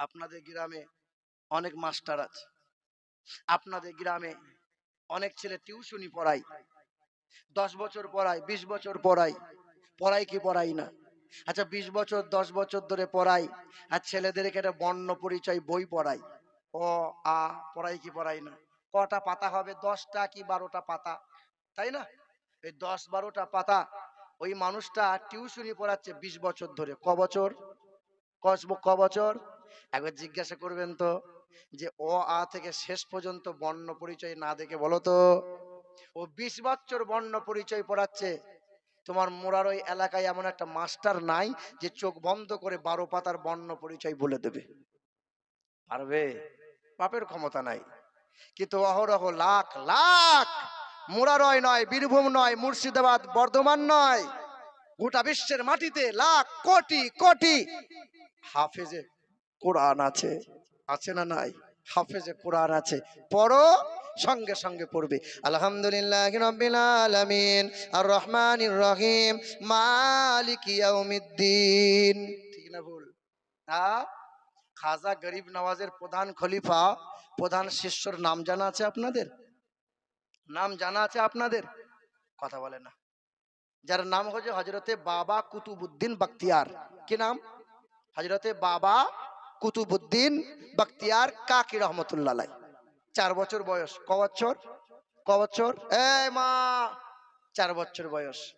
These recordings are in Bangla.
আপনাদের গ্রামে অনেক মাস্টার আছে। আপনাদের গ্রামে অনেক ছেলে টিউশনি পড়ায়। দশ বছর পড়ায়, বিশ বছর পড়ায়। পড়াই কি পড়াই না? আচ্ছা বিশ বছর, দশ বছর ধরে পড়াই আর ছেলেদেরকে একটা বর্ণ পরিচয় বই পড়াই অ, আ পড়াই কি পড়াই না? কটা পাতা হবে? দশটা কি বারোটা পাতা? তাই না? এই দশ বারোটা পাতা ওই মানুষটা টিউশনি পড়াচ্ছে বিশ বছর ধরে। ক বছর? ক বছর? একবার জিজ্ঞাসা করবেন তো যে অ, আ থেকে শেষ পর্যন্ত বর্ণ পরিচয় না দেখে বলো তো। ও বিশ বছর বর্ণ পরিচয় পড়াচ্ছে। তোমার মোরার ওই এলাকায় এমন একটা মাস্টার নাই যে চোখ বন্ধ করে বারো পাতার বর্ণ পরিচয় বলে দেবে। পারবে? বাপের ক্ষমতা নাই। কিন্তু অহরহ লাখ লাখ মুরারয় নয়, বীরভূম নয়, মুর্শিদাবাদ বর্ধমান নয়। গোটা বিশ্বের মাটিতে লাখ, কোটি কোটি। হাফেজে কোরআন আছে। আছে না নাই? হাফেজে কোরআন আছে। পড়ো, সঙ্গে সঙ্গে পড়বে। আলহামদুলিল্লাহ রব্বিল আলামিন। আর রহমানির রহিম মালিক ঠিক না ভুল? খাজা গরিব নওয়াজের প্রধান খলিফা, প্রধান শিষ্যর নাম জানা আছে আপনাদের? নাম জানা আছে আপনাদের? কথা বলে না। যার নাম হচ্ছে হজরতে বাবা কুতুবুদ্দিন বখতিয়ার। কি নাম? হজরতে বাবা কুতুবুদ্দিন বাক্তিয়ার কাকি রহমতুল্লাহ চার বছর বয়স। ক বছর? ক বছর? মা! চার বছর বয়স।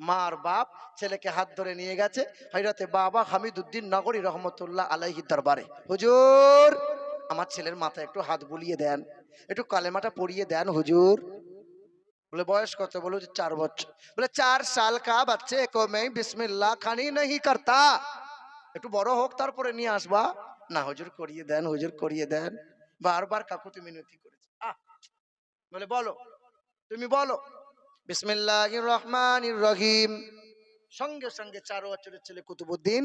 মার বাপ ছেলেকে হাত ধরে নিয়ে গেছে হাইরাতে বাবা হামিদুদ্দিন নগরী রহমতুল্লাহ আলাইহি দরবারে। হুজুর, আমার ছেলের মাথায় একটু হাত বুলিয়ে দেন। একটু কালেমাটা পরিয়ে দেন, হুজুর। বলে, বয়স কত? বলো চার বছর। বলে, চার সাল কা বাচ্চে কমে বিসমিল্লা বিসমিল্লাহ, খানি নহি করতা। একটু বড় হোক, তারপরে নিয়ে আসবা। না, হুজুর করিয়ে দেন, হুজুর করিয়ে দেন। বারবার কাকুতি মিনতি করেছে। বলে, বলো, তুমি বলো। বিসমিল্লাহ রহমান রহিম। সঙ্গে সঙ্গে চার বছরের ছেলে কুতুবুদ্দিন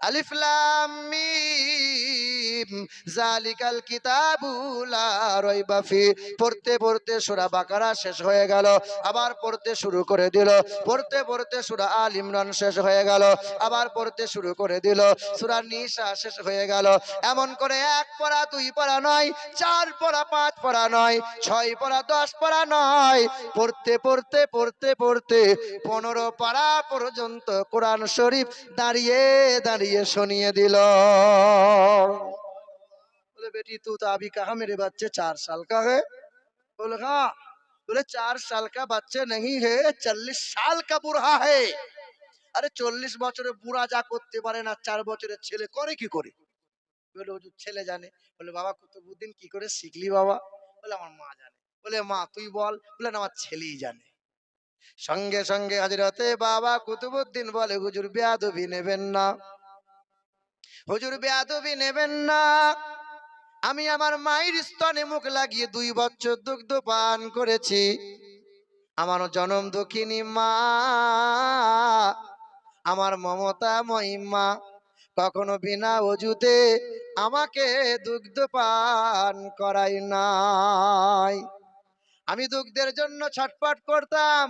আলিফ লাম মিম জালিকাল পড়তে পড়তে সূরা বাকারা শেষ হয়ে গেল, আবার পড়তে শুরু করে দিল। পড়তে পড়তে সূরা আল ইমরান শেষ হয়ে গেল, আবার পড়তে শুরু করে দিল। সূরা নিসা শেষ হয়ে গেল। এমন করে এক পড়া, দুই পড়া নয়, চার পড়া, পাঁচ পড়া নয়, ছয় পড়া, দশ পড়া নয়। পড়তে পড়তে পড়তে পড়তে পনেরো পাড়া পর্যন্ত কোরআন শরীফ দাঁড়িয়ে দাঁড়িয়ে শুনিয়ে দিল। बोले बेटी तू तो अभी कहा मेरे बच्चे चार साल का है बोले हाँ बोले चार साल का बच्चे नहीं है चालीस साल का बुढ़ा है আরে চল্লিশ বছরের বুড়া যা করতে পারে না চার বছরের ছেলে করে কি করে বলে হুজুর ছেলে জানে বলে বাবা কুতুবুদ্দিন কি করে শিখলি বাবা বলে আমার মা জানে বলে মা তুই বল বলে না আমার ছেলেই জানে সঙ্গে সঙ্গে হাজিরাতে বাবা কুতুবুদ্দিন বলে হুজুর বেয়াদবি নেবেন না হুজুর বেয়াদবি নেবেন না আমি আমার মায়ের স্তনে মুখ লাগিয়ে দুই বছর দুগ্ধ পান করেছি। আমার জনম দুঃখিনী মা। আমার মমতা মহিমা, কখনো বিনা অজুতে আমাকে দুগ্ধ পান করাই নাই। আমি দুগ্ধের জন্য ছটফট করতাম।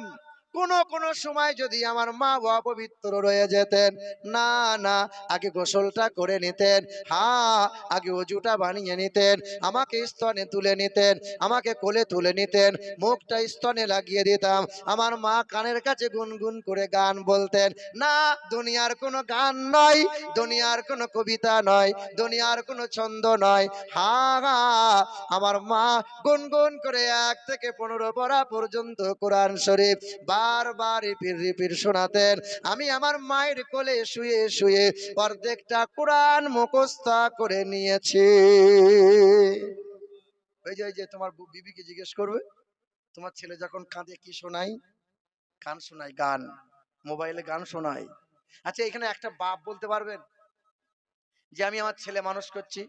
কোন কোন সময় যদি আমার মা অপবিত্র রয়ে যেতেন, না না, আগে গোসলটা করে নিতেন হ্যাঁ আগে অজুটা বানিয়ে নিতেন, আমাকে স্তনে তুলে নিতেন, আমাকে কোলে তুলে নিতেন, মুখটা স্তনে লাগিয়ে দিতাম, আমার মা কানের কাছে গুনগুন করে গান বলতেন, না, দুনিয়ার কোনো গান নয়, দুনিয়ার কোনো কবিতা নয়, দুনিয়ার কোনো ছন্দ নয়, হা আমার মা গুনগুন করে এক থেকে পনেরো পড়া পর্যন্ত কোরআন শরীফ বারবার রিপির রিপির শোনাতেন। আমি আমার মায়ের কোলে শুয়ে শুয়ে অর্ধেকটা কোরআন মুখস্থা করে নিয়েছি। ওই যে ওই যে, তোমার বিবিকে জিজ্ঞেস করবে, তোমার ছেলে যখন কাঁদে কি শোনাই গান শোনাই গান। মোবাইলে গান শোনাই আচ্ছা এখানে একটা বাপ বলতে পারবেন? যে, আমি আমার ছেলে মানুষ করছি।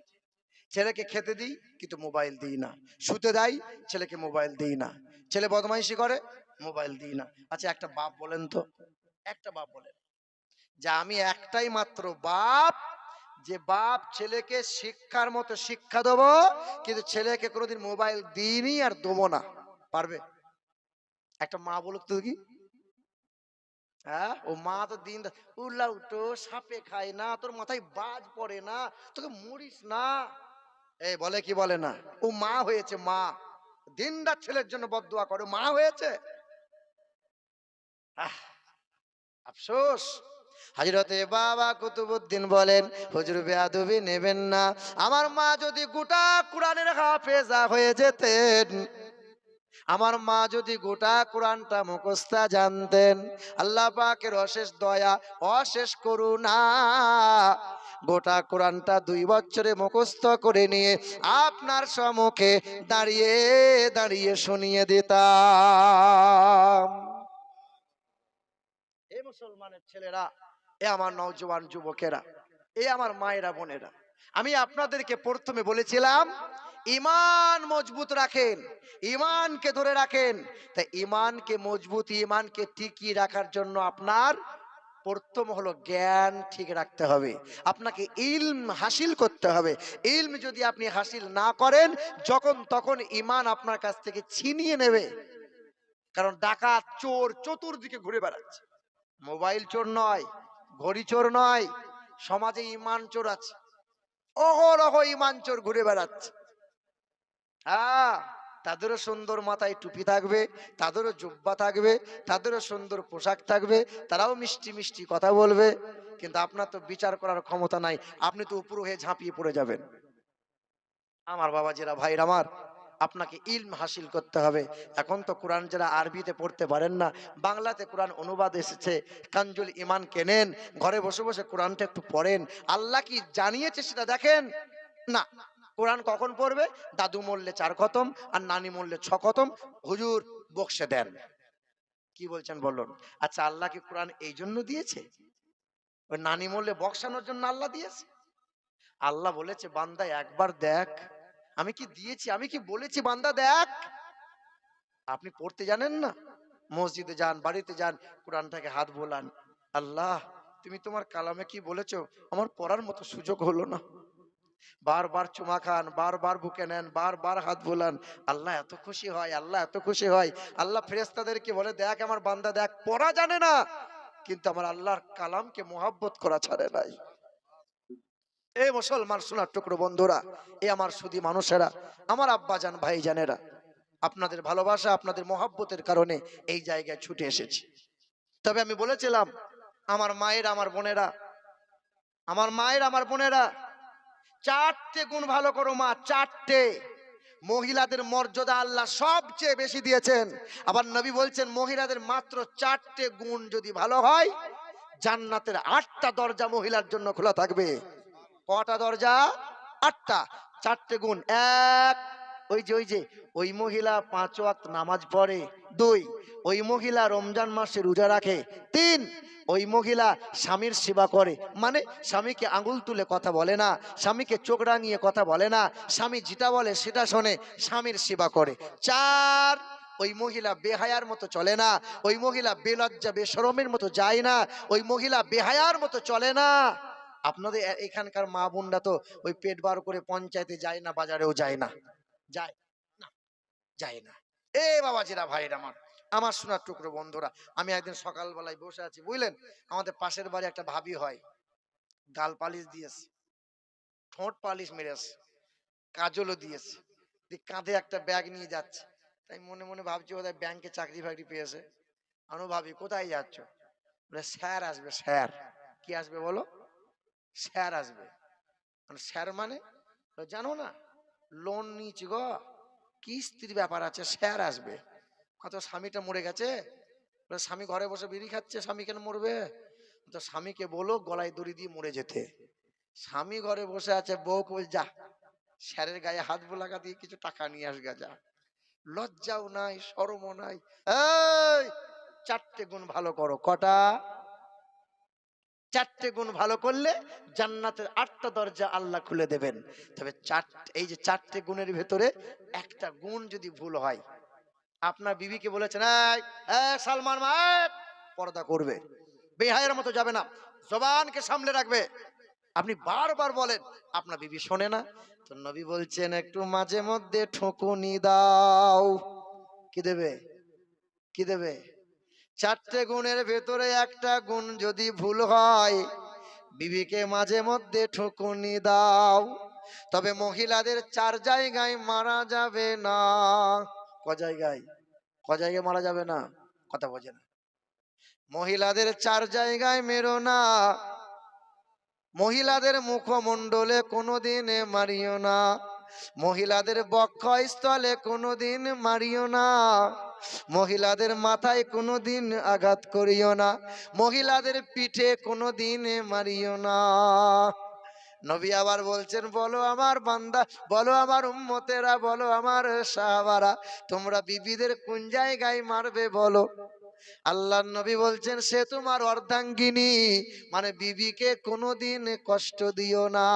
ছেলেকে খেতে দিই, কিন্তু মোবাইল দিই না। শুতে দেয়, ছেলেকে মোবাইল দিই না। ছেলে বদমাইশি করে মোবাইল দিই না। আচ্ছা একটা বাপ বলেন তো? একটা বাপ বলেন। যে আমি একটাই মাত্র বাপ, যে বাপ ছেলেকে শিক্ষার মতো শিক্ষা দেবো, কিন্তু ছেলেকে কোনোদিন মোবাইল দিইনি আর দেবো না। পারবে? একটা মা বলুক তো কি হ্যাঁ? ও মা তো দিন উল্লা উঠো, সাপে খায় না, তোর মাথায় বাজ পড়ে না, তোকে মরিস না। এই বলে কি বলে না? ও মা হয়েছে মা। দিনদার ছেলের জন্য বদুয়া করে। মা হয়েছে? আফসোস। হাজরতে বাবা কুতুবুদ্দিন বলেন, হুজুর বেয়াদুবি নেবেন না। আমার মা যদি গোটা কোরআনের হাফেজা হয়ে যেতেন, আমার মা যদি গোটা কোরআনটা মুখস্থা জানতেন, আল্লাহ পাকের অশেষ দয়া, অশেষ করুণা, গোটা কোরআনটা দুই বছরে মুখস্থ করে নিয়ে আপনার সম্মুখে দাঁড়িয়ে দাঁড়িয়ে শুনিয়ে দিতাম। মুসলমানের ছেলেরা, এ আমার নওজোয়ান যুবকেরা, এ আমার মায়েরা, বোনেরা, আমি আপনাদেরকে প্রথমে বলেছিলাম ইমান মজবুত রাখেন ইমানকে ধরে রাখেন। তাই ইমানকে মজবুত ইমানকে টিকিয়ে রাখার জন্য আপনার প্রথম হলো জ্ঞান ঠিক রাখতে হবে। আপনাকে ইলম হাসিল করতে হবে। ইলম যদি আপনি হাসিল না করেন, যখন তখন ইমান আপনার কাছ থেকে ছিনিয়ে নেবে। কারণ ডাকাত, চোর চতুর্দিকে ঘুরে বেড়াচ্ছে। মোবাইল চোর নয়, ঘড়ি চোর নয়, সমাজে ইমান চোর আছে। অহরহ ইমান চোর ঘুরে বেড়াচ্ছে। হ্যাঁ তাদেরও সুন্দর মাথায় টুপি থাকবে, তাদেরও জুব্বা থাকবে, তাদেরও সুন্দর পোশাক থাকবে, তারাও মিষ্টি মিষ্টি কথা বলবে, কিন্তু আপনার তো বিচার করার ক্ষমতা নাই, আপনি তো উপর হয়ে ঝাঁপিয়ে পড়ে যাবেন। আমার বাবা যেরা ভাইর আমার আপনাকে ইলম হাসিল করতে হবে। এখন তো কোরআন যারা আরবিতে পড়তে পারেন না, বাংলাতে কোরআন অনুবাদ এসেছে। কাঞ্জুল ইমান কেনেন? ঘরে বসে বসে কোরআনটা একটু পড়েন। আল্লাহ কি জানিয়েছে সেটা দেখেন? না। কোরআন কখন পড়বে? দাদু মরলে চার খতম, আর নানি মরলে ছ খতম। হুজুর বক্সে দেন। কি বলছেন বলুন? আচ্ছা আল্লাহ কি কোরআন এই জন্য দিয়েছে? ওই নানি মরলে বক্সানোর জন্য আল্লাহ দিয়েছে? আল্লাহ বলেছে, বান্দা একবার দেখ। আমি কি দিয়েছি? আমি কি বলেছি? বান্দা দেখ। আপনি পড়তে জানেন না? মসজিদে যান, বাড়িতে যান, কোরআনটাকে হাত বোলান। আল্লাহ, তুমি তোমার কালামে কি বলেছ? আমার পড়ার মতো সুযোগ হলো না। বারবার চুমা খান, বারবার বুকে নেন, বারবার হাত বোলান। আল্লাহ এত খুশি হয়, আল্লাহ এত খুশি হয়। আল্লাহ ফেরেস্তাদেরকে বলে, দেখ আমার বান্দা, দেখ, পড়া জানে না। কিন্তু আমার আল্লাহর কালামকে মোহাব্বত করা ছাড়ে নাই। এই মুসলমান সোনার টুকরো বন্ধুরা, এ আমার সুদী মানুষেরা, আমার আব্বা জান ভাই জানেরা আপনাদের ভালোবাসা, আপনাদের মহাব্বতের কারণে এই জায়গায় ছুটে এসেছি। তবে আমি বলেছিলাম, আমার মায়ের, আমার বোনেরা, আমার মায়ের, আমার বোনেরা, চারটে গুণ ভালো করো মা, চারটে। মহিলাদের মর্যাদা আল্লাহ সবচেয়ে বেশি দিয়েছেন। আবার নবী বলছেন, মহিলাদের মাত্র চারটে গুণ যদি ভালো হয়, জান্নাতের আটটা দরজা মহিলার জন্য খোলা থাকবে। কটা দরজা? আটটা। চারটে গুণ এক। ওই যে ওই যে, ওই মহিলা পাঁচ ওয়াক্ত নামাজ পড়ে। দুই। ওই মহিলা রমজান মাসে রোজা রাখে। তিন। ওই মহিলা স্বামীর সেবা করে। মানে স্বামীকে আঙুল তুলে কথা বলে না। স্বামীকে চোখ রাঙিয়ে কথা বলে না। স্বামী যেটা বলে সেটা শোনে। স্বামীর সেবা করে। চার। ওই মহিলা বেহায়ার মতো চলে না। ওই মহিলা বেলজ্জা বেসরমের মতো যায় না। ওই মহিলা বেহায়ার মতো চলে না। আপনাদের এখানকার মা বোনরা তো ওই পেট বার করে পঞ্চায়েতে যায় না, বাজারেও যায় না। যায় না যায় না। এ বাবা জিরা ভাইয়ের আমার আমার সোনার টুকরো বন্ধুরা, আমি একদিন সকালবেলায় বসে আছি, বুঝলেন? আমাদের পাশের বাড়ি একটা ভাবি হয়, গাল পালিশ দিয়েছে, ঠোঁট পালিশ মেরেছে, কাজলও দিয়েছে, দিয়ে কাঁধে একটা ব্যাগ নিয়ে যাচ্ছে। তাই মনে মনে ভাবছি বোধহয় ব্যাংকে চাকরি ফাকরি পেয়েছে। আমি ভাবি, কোথায় যাচ্ছ? স্যার আসবে, স্যার। কি আসবে বলো? স্যার আসবে। মানে স্যার মানে? জানো না, লোন নিয়েছি গো। কিস্তির ব্যাপার আছে, স্যার আসবে। কত স্বামীটা মরে গেছে? স্বামী ঘরে বসে বিড়ি খাচ্ছে, স্বামী কেন মরবে? তো স্বামীকে বলো গলায় দড়ি দিয়ে মরে যেতে। স্বামী ঘরে বসে আছে বউকে বল যা, স্যারের গায়ে হাত বোলাগা দিয়ে কিছু টাকা নিয়ে আসগা যা। লজ্জাও নাই, শরমও নাই। চারটে গুণ ভালো করো। কটা? চারটে গুণ ভালো করলে জান্নাতের আটটা দরজা আল্লাহ খুলে দেবেন। তবে এই যে চারটে গুণের ভেতরে একটা গুণ যদি ভুল হয় আপনার বিবিকে বলেছেন "এই, এই সালমান পর্দা করবে। বেহায়ের মতো যাবে না। জবানকে সামলে রাখবে। আপনি বারবার বলেন আপনার বিবি শোনে না। তো নবী বলছেন একটু মাঝে মধ্যে ঠকুনি দাও। কি দেবে? কি দেবে? চারটে গুণের ভেতরে একটা গুণ যদি ভুল হয়, বিবিকে মাঝে মধ্যে ঠকুনি দাও। তবে মহিলাদের চার জায়গায় মারা যাবে না। ক জায়গায়? ক জায়গায় মারা যাবে না? কথা বোঝে না। মহিলাদের চার জায়গায় মেরো না। মহিলাদের মুখমণ্ডলে কোনোদিন মারিও না। মহিলাদের বক্ষ বক্ষস্থলে কোনোদিন মারিও না। মহিলাদের মাথায় কোনোদিন আঘাত করিও না। মহিলাদের পিঠে কোনোদিন মারিও না। নবী আবার বলছেন, বলো আমার বান্দা, বলো আমার উম্মতেরা, বলো আমার সাহাবারা, তোমরা বিবিদের কোন জায়গায় মারবে বলো? আল্লাহ নবী বলছেন, সে তোমার অর্ধাঙ্গিনী মানে বিবিকে কোনোদিন কষ্ট দিও না।